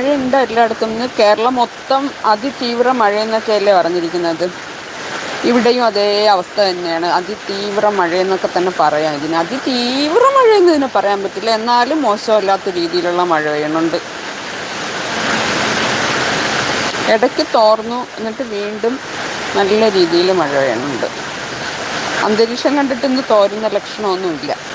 മഴയുണ്ട് എല്ലായിടത്തും. ഇന്ന് കേരളം മൊത്തം അതിതീവ്ര മഴയെന്നൊക്കെയല്ലേ പറഞ്ഞിരിക്കുന്നത്? ഇവിടെയും അതേ അവസ്ഥ തന്നെയാണ്. അതിതീവ്ര മഴ എന്നൊക്കെ തന്നെ പറയാം ഇതിന്. അതിതീവ്ര മഴയെന്ന് ഇതിനെ പറയാൻ പറ്റില്ല. എന്നാലും മോശമല്ലാത്ത രീതിയിലുള്ള മഴ പെയ്യുന്നുണ്ട്. ഇടയ്ക്ക് തോർന്നു. എന്നിട്ട് വീണ്ടും നല്ല രീതിയിൽ മഴ പെയ്യുന്നുണ്ട്. അന്തരീക്ഷം കണ്ടിട്ട് ഇന്ന് തോരുന്ന ലക്ഷണമൊന്നുമില്ല.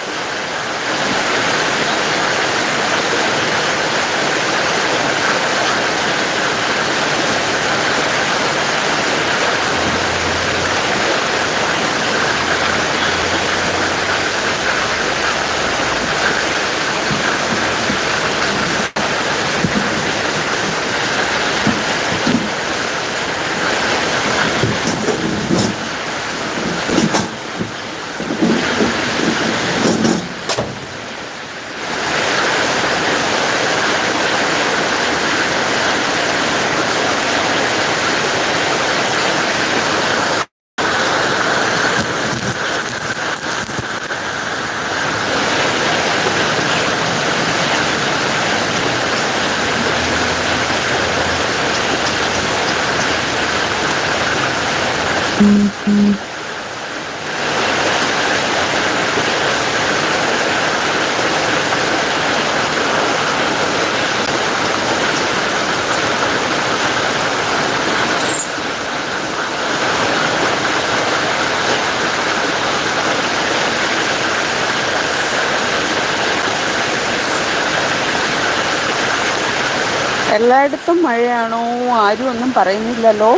എല്ലായിടത്തും മഴയാണോ? ആരും ഒന്നും പറയുന്നില്ലല്ലോ.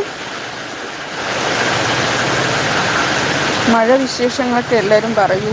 മഴ വിശേഷങ്ങളൊക്കെ എല്ലാവരും പറയൂ.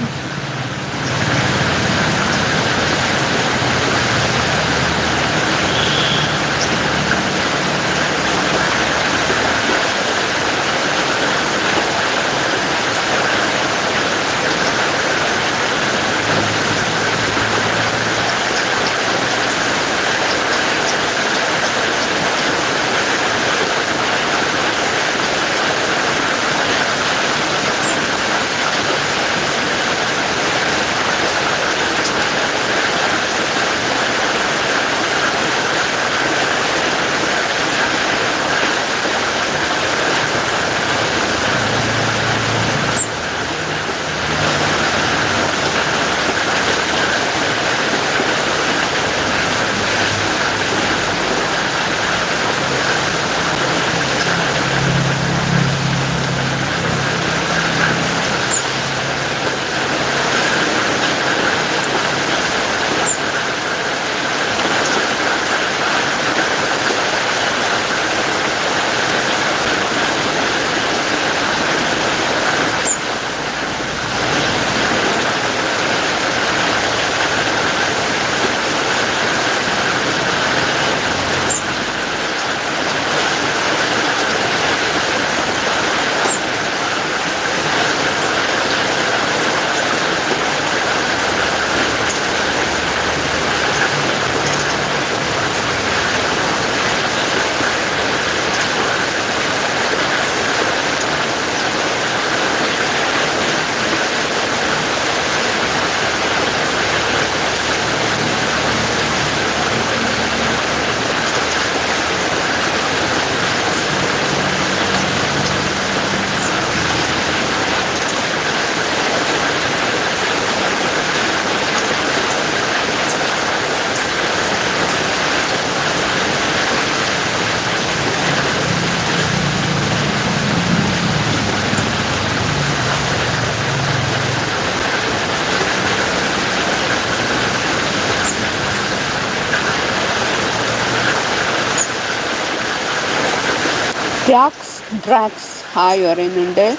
ഡ്രാക്സ് ഡ്രാക്സ് ഹായ് പറയുന്നുണ്ട്.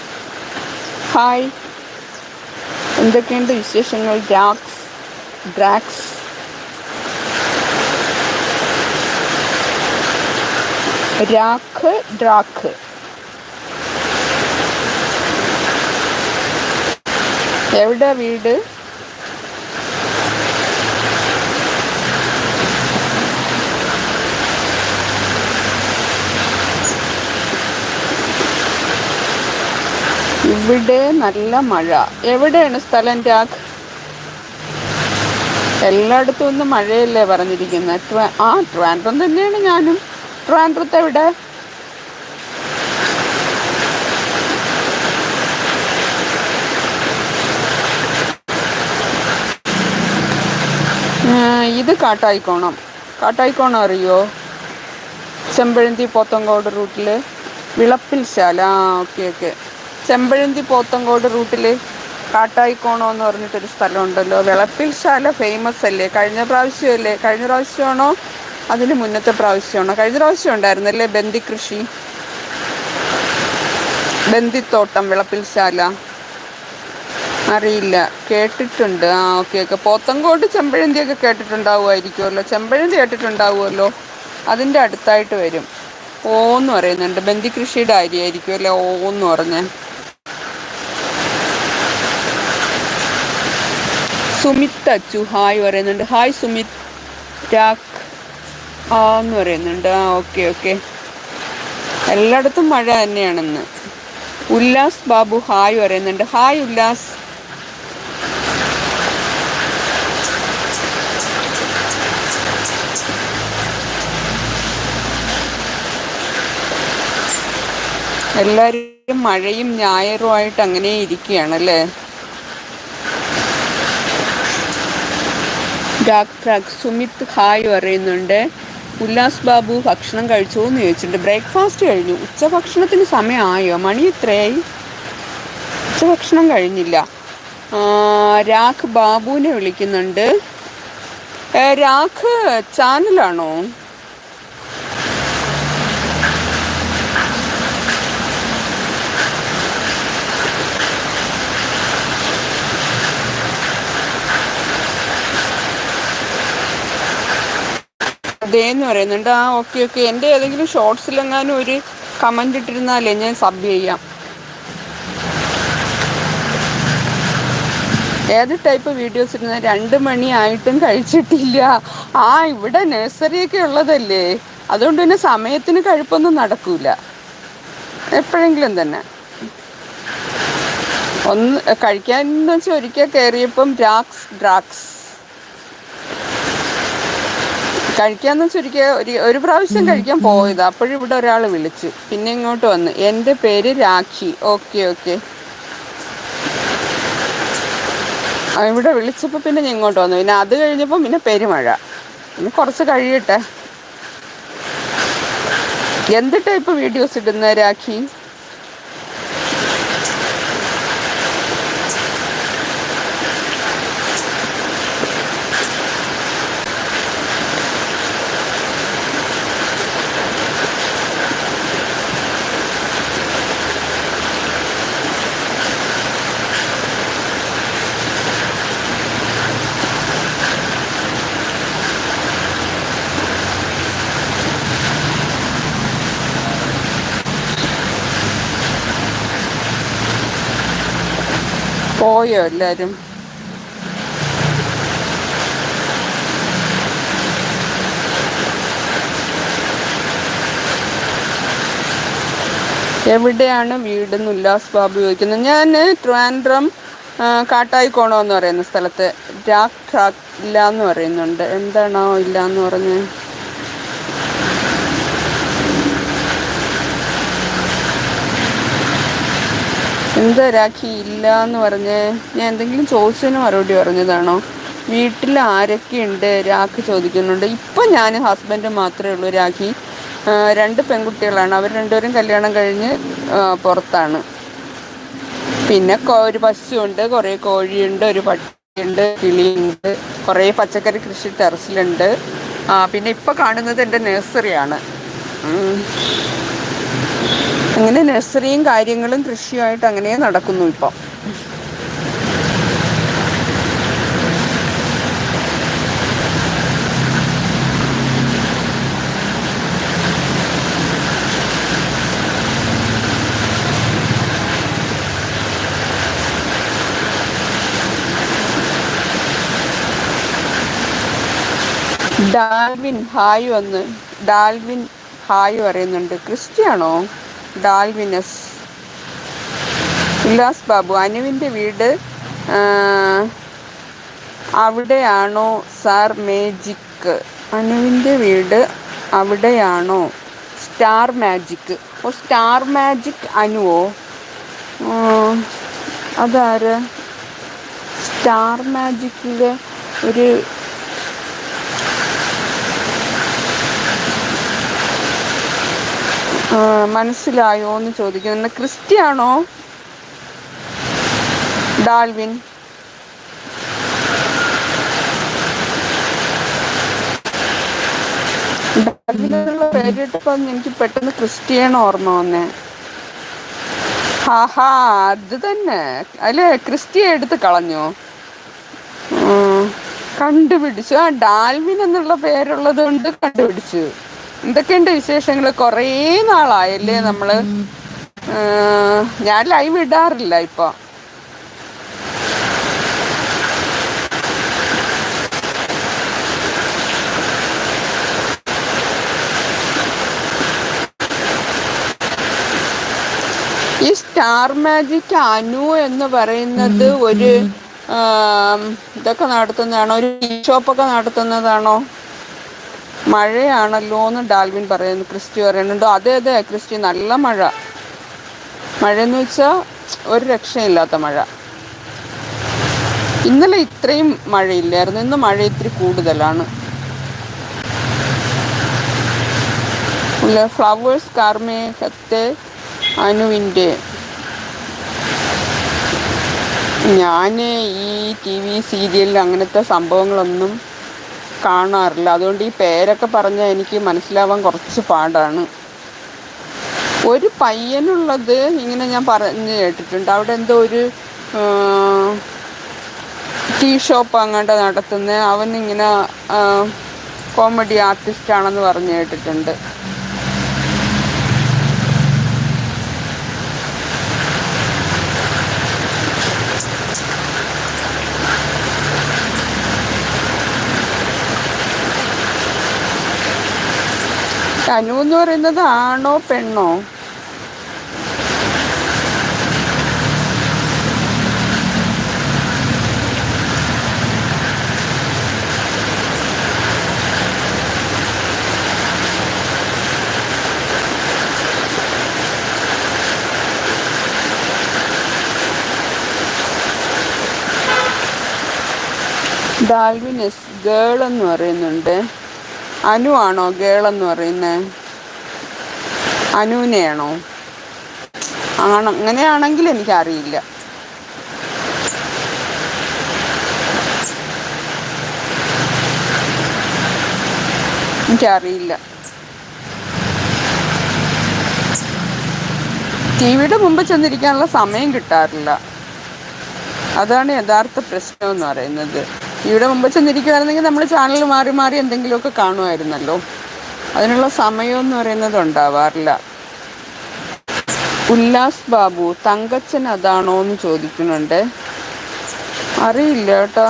ഹായ് എന്തൊക്കെയുണ്ട് വിശേഷങ്ങൾ? ഡ്രാക്സ് ഡ്രാക്സ് രാഖ് ഡ്രാക്ക്. എവിടെ വീട്? ഇവിടെ നല്ല മഴ? എവിടെയാണ് സ്ഥലം രാഗ്? എല്ലായിടത്തും ഒന്നും മഴയല്ലേ പറഞ്ഞിരിക്കുന്നത്. ആ ട്രാൻഡ്രം തന്നെയാണ് ഞാനും. ട്രാൻഡ്രത്ത് എവിടെ? ഇത് കാട്ടായിക്കോണം. കാട്ടായിക്കോണം അറിയോ? ചെമ്പഴന്തി പോത്തങ്കോട് റൂട്ടിൽ വിളപ്പിൽ ശാല ആ ഓക്കെ ഓക്കെ. ചെമ്പഴന്തി പോത്തങ്കോട് റൂട്ടിൽ കാട്ടായിക്കോണോ എന്ന് പറഞ്ഞിട്ടൊരു സ്ഥലമുണ്ടല്ലോ. വിളപ്പിൽ ശാല ഫേമസ് അല്ലേ? കഴിഞ്ഞ പ്രാവശ്യമല്ലേ കഴിഞ്ഞ പ്രാവശ്യമാണോ? അതിന് മുന്നത്തെ പ്രാവശ്യമാണോ? കഴിഞ്ഞ പ്രാവശ്യം ഉണ്ടായിരുന്നല്ലേ ബന്ദി കൃഷി? ബന്ദിത്തോട്ടം വിളപ്പിൽ ശാല. അറിയില്ല. കേട്ടിട്ടുണ്ട്. ആ ഓക്കെ ഓക്കെ പോത്തങ്കോട് ചെമ്പഴന്തിയൊക്കെ കേട്ടിട്ടുണ്ടാവുമായിരിക്കുമല്ലോ. ചെമ്പഴന്തി കേട്ടിട്ടുണ്ടാവുമല്ലോ. അതിന്റെ അടുത്തായിട്ട് വരും. ഓന്ന് പറയുന്നുണ്ട്. ബന്ദി കൃഷിയുടെ കാര്യമായിരിക്കും അല്ലേ? ഓന്ന് പറഞ്ഞ. സുമിത് അച്ചു ഹായ് പറയുന്നുണ്ട്. ഹായ് സുമിത്. രാഖ് ആ എന്ന് പറയുന്നുണ്ട്. ആ ഓക്കെ ഓക്കെ. എല്ലായിടത്തും മഴ തന്നെയാണെന്ന്. ഉല്ലാസ് ബാബു ഹായ് പറയുന്നുണ്ട്. ഹായ് ഉല്ലാസ്. എല്ലാവരും മഴയും ഞായറുമായിട്ട് അങ്ങനെ ഇരിക്കുകയാണല്ലേ? ഡോക്ടർ സുമിത് ഹായ് പറയുന്നുണ്ട്. ഉല്ലാസ് ബാബു ഭക്ഷണം കഴിച്ചോ എന്ന് ചോദിച്ചിട്ടുണ്ട്. ബ്രേക്ക്ഫാസ്റ്റ് കഴിഞ്ഞു. ഉച്ച ഭക്ഷണത്തിന് സമയമായോ? മണി എത്രയായി? ഉച്ചഭക്ഷണം കഴിഞ്ഞില്ല. രാഖ് ബാബുവിനെ വിളിക്കുന്നുണ്ട്. രാഖ് ചാനലാണോ? അതേന്ന് പറയുന്നുണ്ട്. ആ ഓക്കെ ഓക്കെ എന്റെ ഏതെങ്കിലും ഷോർട്സിലെങ്ങാനും ഒരു കമന്റ് ഇട്ടിരുന്നാലേ ഞാൻ സബ് ചെയ്യാം. ഏത് ടൈപ്പ് വീഡിയോസ് ഇടുന്ന? രണ്ട് മണിയായിട്ടും കഴിച്ചിട്ടില്ല. ആ ഇവിടെ നഴ്സറിയൊക്കെ ഉള്ളതല്ലേ? അതുകൊണ്ട് തന്നെ സമയത്തിന് കഴുപ്പൊന്നും നടക്കൂല. എപ്പോഴെങ്കിലും തന്നെ. ഒന്ന് കഴിക്കാൻ എന്ന് വെച്ചാൽ ഒരിക്കൽ കയറിയപ്പം ഡ്രാക്സ് ഡ്രാക്സ് കഴിക്കാന്ന് ചുരുക്കി ഒരു ഒരു പ്രാവശ്യം കഴിക്കാൻ പോയത്. അപ്പോഴും ഇവിടെ ഒരാൾ വിളിച്ചു. പിന്നെ ഇങ്ങോട്ട് വന്ന്. എന്റെ പേര് രാഖി. Okay okay. ഇവിടെ വിളിച്ചപ്പോൾ പിന്നെ ഞാൻ ഇങ്ങോട്ട് വന്നു. പിന്നെ അത് കഴിഞ്ഞപ്പോൾ പിന്നെ പെരുമഴ. പിന്നെ കുറച്ച് കഴിയട്ടെ. എന്ത് ടൈപ്പ് വീഡിയോസ് ഇടുന്ന രാഖി? പോയോ എല്ലാവരും എവിടെയാണ് വീടെന്ന് ഉല്ലാസ് ബാബു ചോദിക്കുന്നത് ഞാൻ ട്രാൻഡ്രം കാട്ടായിക്കോണോ എന്ന് പറയുന്ന സ്ഥലത്ത് ഇല്ല എന്ന് പറയുന്നുണ്ട്. എന്താണോ ഇല്ല എന്ന് പറഞ്ഞ് എന്താ രാഖി ഇല്ല എന്ന് പറഞ്ഞ് ഞാൻ എന്തെങ്കിലും ചോദിച്ചതിന് മറുപടി പറഞ്ഞതാണോ? വീട്ടിൽ ആരൊക്കെയുണ്ട് രാഖി ചോദിക്കുന്നുണ്ട്. ഇപ്പം ഞാൻ ഹസ്ബൻഡ് മാത്രമേ ഉള്ളൂ രാഖി. രണ്ട് പെൺകുട്ടികളാണ്. അവർ രണ്ടുപേരും കല്യാണം കഴിഞ്ഞ് പുറത്താണ്. പിന്നെ ഒരു പശുണ്ട് കുറേ കോഴിയുണ്ട് ഒരു പട്ടിയുണ്ട് കിളിയുണ്ട് കുറേ പച്ചക്കറി കൃഷി ടെറസിലുണ്ട്. പിന്നെ ഇപ്പം കാണുന്നത് എന്റെ നഴ്സറിയാണ്. അങ്ങനെ നഴ്സറിയും കാര്യങ്ങളും കൃഷിയുമായിട്ട് അങ്ങനെ നടക്കുന്നു ഇപ്പം. ഡാൽവിൻ ഹായ് വന്ന് ഡാൽവിൻ ഹായ് പറയുന്നുണ്ട്. ക്രിസ്റ്റിയാണോ ഡാൽവിനസ്. ഉല്ലാസ് ബാബു അനുവിന്റെ വീട് അവിടെയാണോ സാർ മേജിക്ക് അനുവിന്റെ വീട് അവിടെയാണോ? സ്റ്റാർ മാജിക്ക് ഓ സ്റ്റാർ മാജിക് അനുവോ? അതാര്? സ്റ്റാർ മാജിക്കിലെ ഒരു മനസ്സിലായോ എന്ന് ചോദിക്കുന്നു. ക്രിസ്റ്റിയാണോ ഡാൽവിൻ. എന്നുള്ള പേരിട്ടപ്പം എനിക്ക് പെട്ടെന്ന് ക്രിസ്റ്റിയാണ് ഓർമ്മ വന്നേ. ഹാഹാ അത് തന്നെ. അല്ലേ ക്രിസ്റ്റിയെ എടുത്ത് കളഞ്ഞു. കണ്ടുപിടിച്ചു. ആ ഡാൽവിൻ എന്നുള്ള പേരുള്ളത് കൊണ്ട് കണ്ടുപിടിച്ചു. എന്തൊക്കെയുണ്ട് വിശേഷങ്ങൾ കുറേ നാളായല്ലേ നമ്മൾ ഞാൻ ലൈവ് ഇടാറില്ല ഇപ്പൊ. ഈ സ്റ്റാർ മാജിക് അനു എന്ന് പറയുന്നത് ഒരു ഇതൊക്കെ നടത്തുന്നതാണോ? ഒരു ഷോപ്പൊക്കെ നടത്തുന്നതാണോ? മഴയാണല്ലോ എന്ന് ഡാൽവിൻ പറയുന്നു. ക്രിസ്റ്റി പറയുന്നുണ്ടോ. അതെ അതെ ക്രിസ്റ്റി നല്ല മഴ. മഴയെന്ന് വെച്ചാൽ ഒരു രക്ഷയില്ലാത്ത മഴ. ഇന്നലെ ഇത്രയും മഴയില്ലായിരുന്നു. ഇന്ന് മഴ ഇത്തിരി കൂടുതലാണ്. ഫ്ലവേഴ്സ് കാർമേഹത്തെ അനുവിന്റെ ഞാൻ ഈ ടി വി സീരിയലിൽ അങ്ങനത്തെ സംഭവങ്ങളൊന്നും കാണാറില്ല. അതുകൊണ്ട് ഈ പേരൊക്കെ പറഞ്ഞാൽ എനിക്ക് മനസ്സിലാവാൻ കുറച്ച് പാടാണ്. ഒരു പയ്യനുള്ളത് ഇങ്ങനെ ഞാൻ പറഞ്ഞ് കേട്ടിട്ടുണ്ട്. അവിടെ എന്തോ ഒരു ടീ ഷോപ്പ് അങ്ങോട്ട് നടത്തുന്ന അവനിങ്ങനെ കോമഡി ആർട്ടിസ്റ്റ് ആണെന്ന് പറഞ്ഞു കേട്ടിട്ടുണ്ട്. അനു എന്ന് പറയുന്നത് ആണോ പെണ്ണോ? ഡാൽവിനസ് ഗേൾ എന്ന് പറയുന്നുണ്ട്. അനു ആണോ ഗേളെന്ന് പറയുന്നത് അനുവിനെയാണോ ആണ് അങ്ങനെയാണെങ്കിൽ എനിക്കറിയില്ല. എനിക്കറിയില്ല. ടി വിയുടെ മുമ്പ് ചെന്നിരിക്കാനുള്ള സമയം കിട്ടാറില്ല. അതാണ് യഥാർത്ഥ പ്രശ്നം എന്ന് പറയുന്നത്. ഇവിടെ മുമ്പ് ചെന്നിരിക്കുമായിരുന്നെങ്കിൽ നമ്മൾ ചാനൽ മാറി മാറി എന്തെങ്കിലുമൊക്കെ കാണുമായിരുന്നല്ലോ. അതിനുള്ള സമയം എന്ന് പറയുന്നത് ഉണ്ടാവാറില്ല. ഉല്ലാസ് ബാബു തങ്കച്ചൻ അതാണോ എന്ന് ചോദിക്കുന്നുണ്ട്. അറിയില്ല കേട്ടോ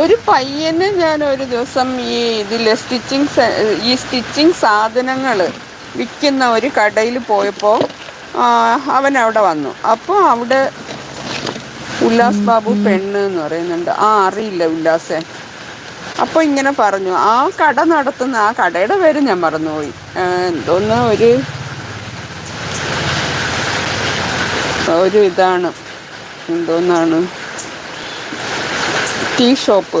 ഒരു പയ്യന് ഞാൻ ഒരു ദിവസം ഈ ഇതിൽ സ്റ്റിച്ചിങ് ഈ സ്റ്റിച്ചിങ് സാധനങ്ങൾ വിൽക്കുന്ന ഒരു കടയിൽ പോയപ്പോൾ അവൻ അവിടെ വന്നു. അപ്പോൾ അവിടെ ഉല്ലാസ് ബാബു പെണ്ണ് എന്ന് പറയുന്നുണ്ട്. ആ അറിയില്ല ഉല്ലാസേ. അപ്പോൾ ഇങ്ങനെ പറഞ്ഞു. ആ കട നടത്തുന്ന ആ കടയുടെ പേര് ഞാൻ മറന്നുപോയി. എന്തോന്ന് ഒരു ഒരു ഇതാണ്. എന്തോന്നാണ്? Tea shop.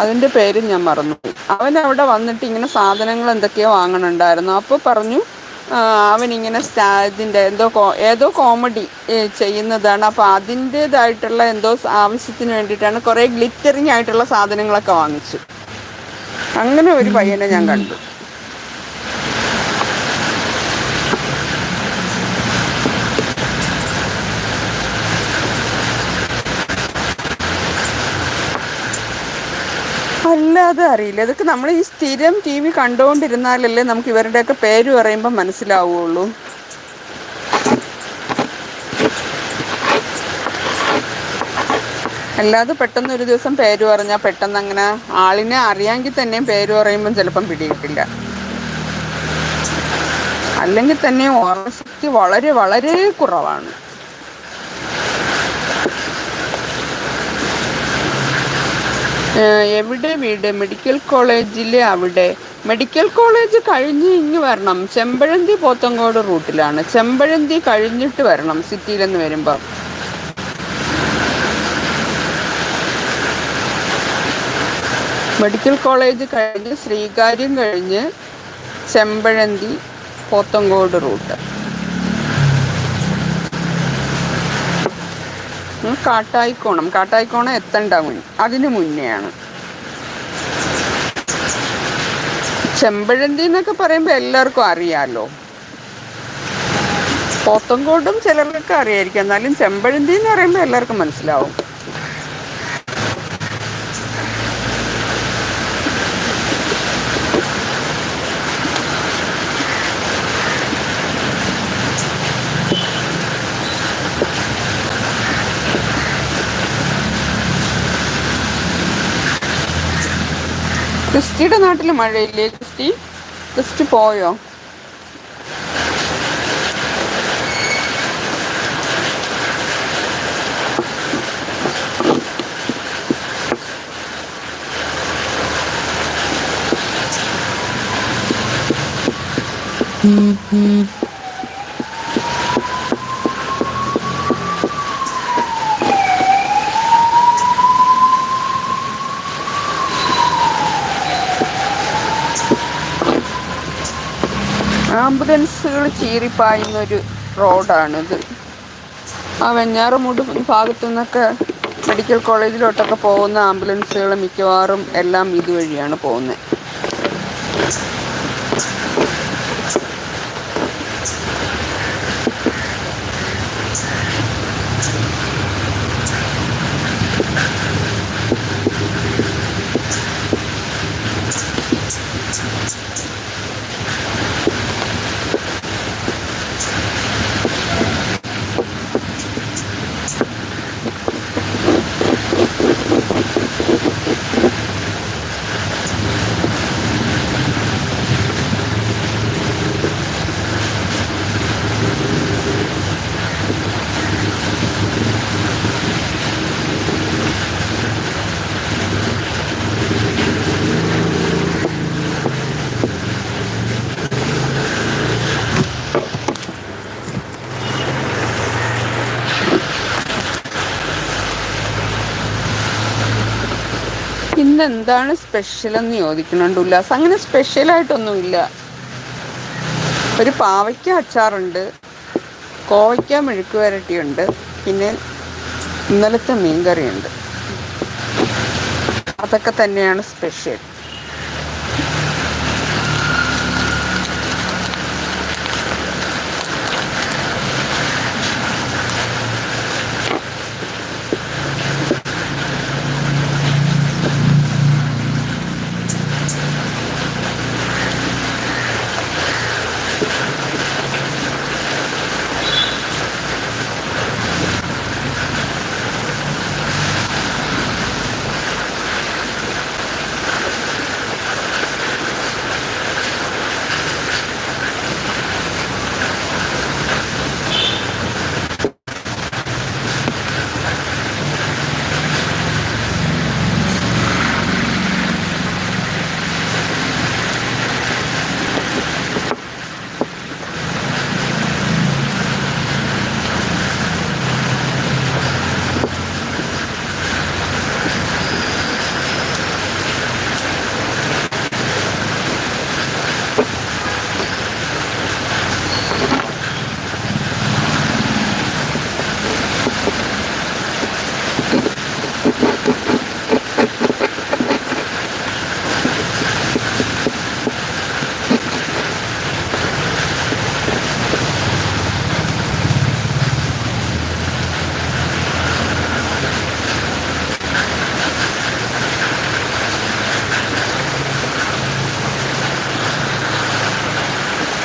അതിന്റെ പേര് ഞാൻ മറന്നു അവൻ അവിടെ വന്നിട്ട് ഇങ്ങനെ സാധനങ്ങൾ എന്തൊക്കെയോ വാങ്ങണുണ്ടായിരുന്നു. അപ്പോൾ പറഞ്ഞു അവനിങ്ങനെ ഇതിന്റെ എന്തോ ഏതോ കോമഡി ചെയ്യുന്നതാണ്. അപ്പോൾ അതിന്റേതായിട്ടുള്ള എന്തോ ആവശ്യത്തിന് വേണ്ടിയിട്ടാണ് കുറേ ഗ്ലിറ്ററിങ് ആയിട്ടുള്ള സാധനങ്ങളൊക്കെ വാങ്ങിച്ചു. അങ്ങനെ ഒരു പയ്യനെ ഞാൻ കണ്ടു. അല്ലാതെ അറിയില്ല. ഇതൊക്കെ നമ്മൾ ഈ സ്ഥിരം ടി വി കണ്ടുകൊണ്ടിരുന്നാലല്ലേ നമുക്ക് ഇവരുടെയൊക്കെ പേര് പറയുമ്പോൾ മനസ്സിലാവുള്ളൂ. അല്ലാതെ പെട്ടെന്ന് ഒരു ദിവസം പേര് പറഞ്ഞാൽ പെട്ടെന്ന് അങ്ങനെ ആളിനെ അറിയാമെങ്കിൽ തന്നെയും പേര് പറയുമ്പം ചിലപ്പം പിടിയിട്ടില്ല അല്ലെങ്കിൽ തന്നെ ഓർമ്മശക്തി വളരെ വളരെ കുറവാണ്. എവിടെ വീട്? മെഡിക്കൽ കോളേജിൽ അവിടെ. മെഡിക്കൽ കോളേജ് കഴിഞ്ഞ് ഇങ്ങ് വരണം. ചെമ്പഴന്തി പോത്തങ്കോട് റൂട്ടിലാണ്. ചെമ്പഴന്തി കഴിഞ്ഞിട്ട് വരണം സിറ്റിയിലെന്ന് വരുമ്പോൾ മെഡിക്കൽ കോളേജ് കഴിഞ്ഞ് ശ്രീകാര്യം കഴിഞ്ഞ് ചെമ്പഴന്തി പോത്തങ്കോട് റൂട്ട്. കാട്ടായിക്കോണം. കാട്ടായിക്കോണം എത്തണ്ട മുൻ അതിന് മുന്നെയാണ്. ചെമ്പഴന്തി എന്നൊക്കെ പറയുമ്പോൾ എല്ലാവർക്കും അറിയാലോ. പോത്തങ്കോട്ടും ചിലർക്കൊക്കെ അറിയായിരിക്കും. എന്നാലും ചെമ്പഴന്തി എന്ന് പറയുമ്പോൾ എല്ലാവർക്കും മനസ്സിലാവും. ക്രിസ്റ്റിയുടെ നാട്ടിൽ മഴയില്ലേ ക്രിസ്റ്റി? ക്രിസ്റ്റി പോയോ? ആംബുലൻസുകൾ ചീറിപ്പായുന്നൊരു റോഡാണിത്. ആ വെഞ്ഞാറമൂട് ഭാഗത്തു നിന്നൊക്കെ മെഡിക്കൽ കോളേജിലോട്ടൊക്കെ പോകുന്ന ആംബുലൻസുകൾ മിക്കവാറും എല്ലാം ഇതുവഴിയാണ് പോകുന്നത്. ഇന്ന് എന്താണ് സ്പെഷ്യൽ എന്ന് ചോദിക്കുന്നുണ്ട് ഉല്ലാസ്. അങ്ങനെ സ്പെഷ്യലായിട്ടൊന്നുമില്ല. ഒരു പാവയ്ക്ക അച്ചാറുണ്ട് കോവയ്ക്ക മെഴുക്ക് വരട്ടിയുണ്ട് പിന്നെ ഇന്നലത്തെ മീൻകറിയുണ്ട്. അതൊക്കെ തന്നെയാണ് സ്പെഷ്യൽ.